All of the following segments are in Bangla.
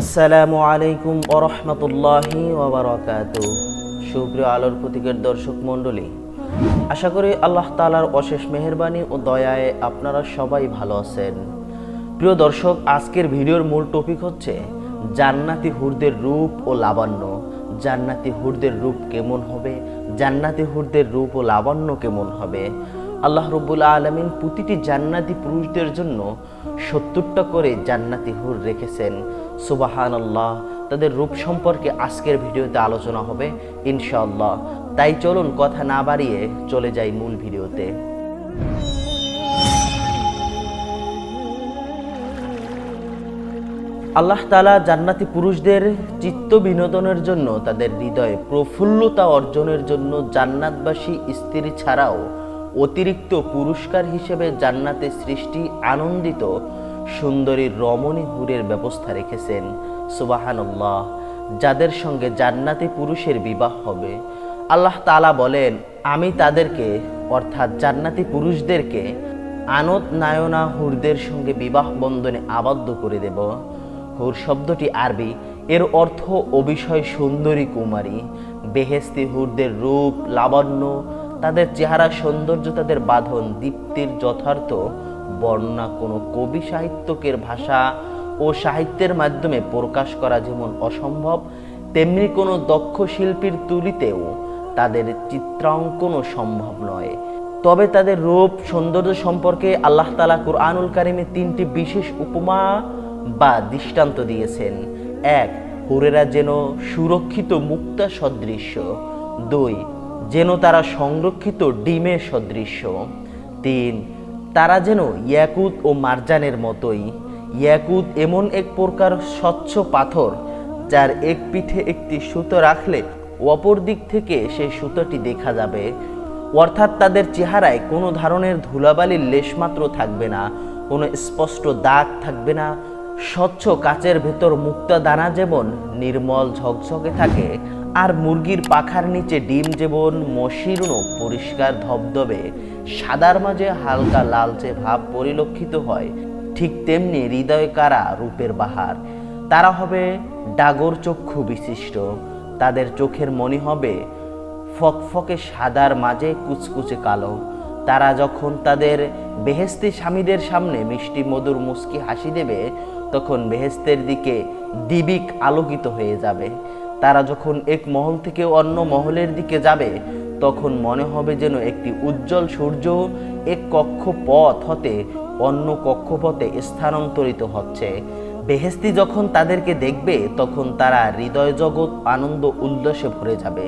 আসসালামু আলাইকুম ওরহমতুল্লাহি ওবরাকাত সুপ্রিয় আলোর প্রতীকের দর্শক মণ্ডলী, আশা করি আল্লাহ তালার অশেষ মেহেরবানি ও দয়ায় আপনারা সবাই ভালো আছেন। প্রিয় দর্শক, আজকের ভিডিওর মূল টপিক হচ্ছে জান্নাতি হুরদের রূপ ও লাবণ্য। জান্নাতি হুরদের রূপ কেমন হবে? জান্নাতি হুরদের রূপ ও লাবণ্য কেমন হবে? আল্লাহ রব্বুল আলমিন প্রতিটি জান্নাতি পুরুষদের জন্য সত্তরটা করে জান্নাতি হুর রেখেছেন। সুবাহান আল্লাহ তাদের রূপ সম্পর্কে আজকের ভিডিওতে আলোচনা হবে, ইনশাআল্লাহ। তাই চলুন কথা না বাড়িয়ে চলে যাই মূল ভিডিওতে। আল্লাহ তালা জান্নাতি পুরুষদের চিত্ত বিনোদনের জন্য তাদের হৃদয়ে প্রফুল্লতা অর্জনের জন্য জান্নাতবাসী স্ত্রী ছাড়াও অতিরিক্ত পুরস্কার হিসেবে জান্নাতে সৃষ্টি আনন্দিত সুন্দরী রমণী হুরের ব্যবস্থা রেখেছেন। সুবাহান্লাহ যাদের সঙ্গে জান্নাতি পুরুষের বিবাহ হবে, আল্লাহ তালা বলেন, আমি তাদেরকে, অর্থাৎ জান্নাতি পুরুষদেরকে, আনত নায়না হুরদের সঙ্গে বিবাহ বন্ধনে আবদ্ধ করে দেব। হুর শব্দটি আরবি। এর অর্থ অবিষয় সুন্দরী কুমারী। বেহেস্তি হুরদের রূপ, লাবণ্য তাদের চেহারা, সৌন্দর্য, তাদের বাঁধন, দীপ্তির যথার্থ বর্ণনা কোনো কবি সাহিত্যকের ভাষা ও সাহিত্যের মাধ্যমে প্রকাশ করা যেমন অসম্ভব, তেমনি কোনো দক্ষ শিল্পীর তুলিতেও তাদের চিত্রাঙ্কনও সম্ভব নয়। তবে তাদের রূপ, সৌন্দর্য সম্পর্কে আল্লাহ তালা কুরআনুল কারিমে তিনটি বিশেষ উপমা বা দৃষ্টান্ত দিয়েছেন। এক, হুরেরা যেন সুরক্ষিত মুক্তা সদৃশ্য। দুই যেন তারা সংরক্ষিত ডিমের সদৃশ্য। তিন, তারা যেন ইয়াকুত ও মারজানের মতোই। ইয়াকুত এমন এক প্রকার স্বচ্ছ পাথর, যার এক পিঠে একটি সুতো রাখলে অপর দিক থেকে সেই সুতোটি দেখা যাবে। অর্থাৎ তাদের চেহারায় কোনো ধরনের ধুলাবালির লেশমাত্র থাকবে না, কোনো স্পষ্ট দাগ থাকবে না স্বচ্ছ কাচের ভেতর মুক্তা দানা যেমন নির্মল ঝকঝকে থাকে, আর মুরগির পাখার নিচে ডিম যেমন মসৃণ পরিষ্কার ধবধবে, সাদার মাঝে হালকা লালচে ভাব পরিলক্ষিত হয়, ঠিক তেমনি হৃদয় কারা রূপের বাহার। তারা হবে ডাগর চক্ষু বিশিষ্ট, তাদের চোখের মনি হবে ফকফকে সাদার মাঝে কুচকুচে কালো তারা যখন তাদের বেহেস্তি স্বামীদের সামনে মিষ্টি মধুর মুস্কি হাসি দেবে, তখন বেহেস্তের দিকে দিবিক আলোকিত হয়ে যাবে। তারা যখন এক মহল থেকে অন্য মহলের দিকে যাবে, তখন মনে হবে যেন একটি উজ্জ্বল সূর্য এক কক্ষপথ হতে অন্য কক্ষপথে স্থানান্তরিত হচ্ছে। বেহেস্তি যখন তাদেরকে দেখবে, তখন তারা হৃদয় জগৎ আনন্দ উল্লাসে ভরে যাবে।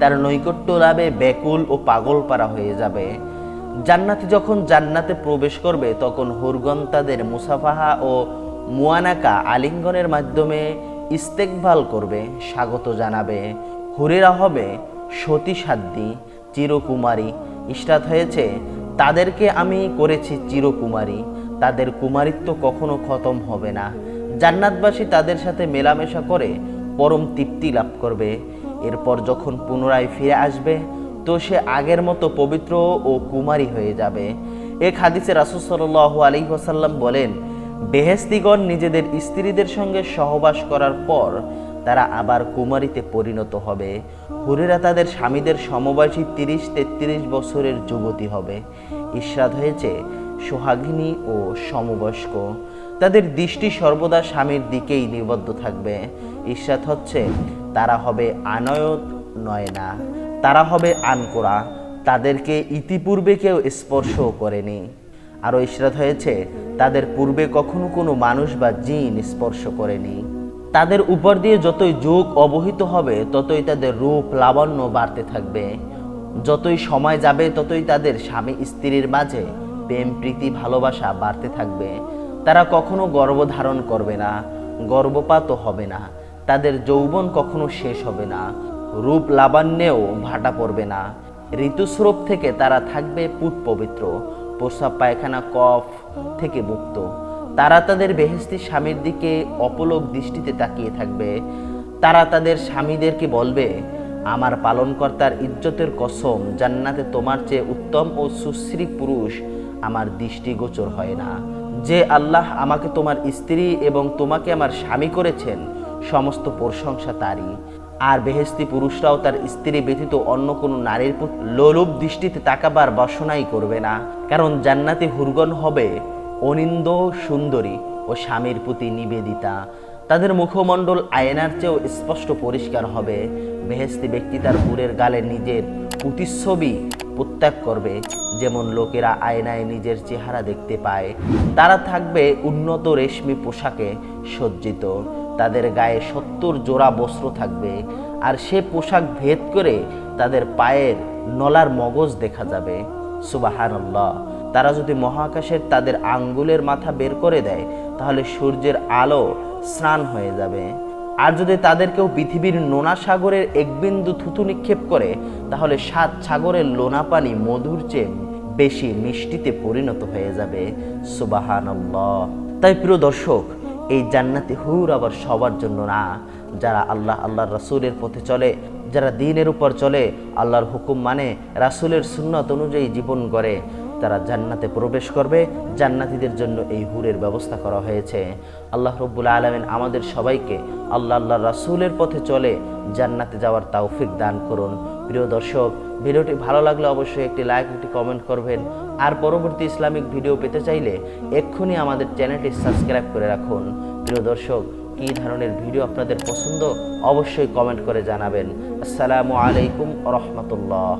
তার নৈকট্য লাভে ব্যাকুল ও পাগল পারা হয়ে যাবে। জান্নাতি যখন জান্নাতে প্রবেশ করবে, তখন হুরগন তাদের মুসাফাহা ও মুয়ানাকা আলিঙ্গনের মাধ্যমে ইস্তেকভাল করবে, স্বাগত জানাবে। হুরেরা হবে সতী সাধ্যী চিরকুমারী। ইস্টাত হয়েছে, তাদেরকে আমি করেছি চিরকুমারী। তাদের কুমারিত্ব কখনো খতম হবে না। জান্নাতবাসী তাদের সাথে মেলামেশা করে পরম তৃপ্তি লাভ করবে। এরপর যখন পুনরায় ফিরে আসবে তো সে আগের মতো পবিত্র ও কুমারী হয়ে যাবে। এক হাদিসে রাসুল সাল্লাহ আলী ওসাল্লাম বলেন বেহেস্তিগণ নিজেদের স্ত্রীদের সঙ্গে সহবাস করার পর তারা আবার কুমারীতে পরিণত হবে। হুরেরা তাদের স্বামীদের সমবয়সী তিরিশ, তেত্রিশ বছরের যুবতী হবে। ঈর্ষাদ হয়েছে সোহাগিনী ও সমবয়স্ক। তাদের দৃষ্টি সর্বদা স্বামীর দিকেই নিবদ্ধ থাকবে। ঈর্ষাদ হচ্ছে, তারা হবে আনয়ত নয় না তারা হবে আনকোরা, তাদেরকে ইতিপূর্বে কেউ স্পর্শও করেনি। আরও ইশরাত হয়েছে, তাদের পূর্বে কখনো কোনো মানুষ বা জিন স্পর্শ করেনি। তাদের উপর দিয়ে যতই যোগ অবহিত হবে, ততই তাদের রূপ লাবণ্য বাড়তে থাকবে। যতই সময় যাবে, ততই তাদের স্বামী স্ত্রীর মাঝে প্রেম, প্রীতি, ভালোবাসা বাড়তে থাকবে। তারা কখনো গর্ভধারণ করবে না, গর্ভপাতও হবে না। তাদের যৌবন কখনো শেষ হবে না। রূপ লাবণ্যেও ভাটা পড়বে না। ঋতুস্রোত থেকে তারা থাকবে পুত পবিত্র। প্রস্রাব পায়খানা কফ থেকে মুক্ত। তারা তাদের বেহেস্তি স্বামীর দিকে অপলোক দৃষ্টিতে তাকিয়ে থাকবে। তারা তাদের স্বামীদেরকে বলবে, আমার পালনকর্তার ইজ্জতের কসম, জান্নাতে তোমার চেয়ে উত্তম ও সুশ্রী পুরুষ আমার দৃষ্টিগোচর হয় না। যে আল্লাহ আমাকে তোমার স্ত্রী এবং তোমাকে আমার স্বামী করেছেন, সমস্ত প্রশংসা তারই। আর বেহেস্তি পুরুষরাও তার স্ত্রী ব্যতীত অন্য কোনো নারীর লোলুপ দৃষ্টিতে তাকাবার বাসনাই করবে না। কারণ জান্নাতি হুরগন হবে অনিন্দ সুন্দরী ও স্বামীর প্রতি নিবেদিতা। তাদের মুখমণ্ডল আয়নার চেয়েও স্পষ্ট পরিষ্কার হবে। বেহেস্তি ব্যক্তি তার হুরের গালে নিজের প্রতিচ্ছবি প্রত্যাগ করবে, যেমন লোকেরা আয়নায় নিজের চেহারা দেখতে পায়। তারা থাকবে উন্নত রেশমি পোশাকে সজ্জিত। তাদের গায়ে সত্তর জোড়া বস্ত্র থাকবে, আর সে পোশাক ভেদ করে তাদের পায়ের নলার মগজ দেখা যাবে। সুবাহান্লাহ তারা যদি মহাকাশের তাদের আঙ্গুলের মাথা বের করে দেয়, তাহলে সূর্যের আলো স্নান হয়ে যাবে। আর যদি তাদের কেউ পৃথিবীর নোনা সাগরের এক বিন্দু থুতু নিক্ষেপ করে, তাহলে সাত সাগরের লোনা পানি মধুর চেয়ে বেশি মিষ্টিতে পরিণত হয়ে যাবে। সুবাহান তাই প্রিয় দর্শক এই জান্নাতি হুর আবার সবার জন্য না। যারা আল্লাহ, আল্লাহর রাসূলের পথে চলে, যারা দিনের উপর চলে, আল্লাহর হুকুম মানে রাসূলের সুন্নত অনুযায়ী জীবন গড়ে, তারা জান্নাতে প্রবেশ করবে। জান্নাতীদের জন্য এই হুরের ব্যবস্থা করা হয়েছে। আল্লাহ রব্বুল আলমিন আমাদের সবাইকে আল্লাহ আল্লাহ রাসূলের পথে চলে জান্নাতে যাওয়ার তাওফিক দান করুন। প্রিয় দর্শক, ভিডিওটি ভালো লাগলে অবশ্যই একটি লাইক একটি কমেন্ট করবেন। আর পরবর্তী ইসলামিক ভিডিও পেতে চাইলে এক্ষুনি আমাদের চ্যানেলটি সাবস্ক্রাইব করে রাখুন। প্রিয় দর্শক, কী ধরনের ভিডিও আপনাদের পছন্দ? অবশ্যই কমেন্ট করে জানাবেন। আসসালামু আলাইকুম রহমতুল্লাহ।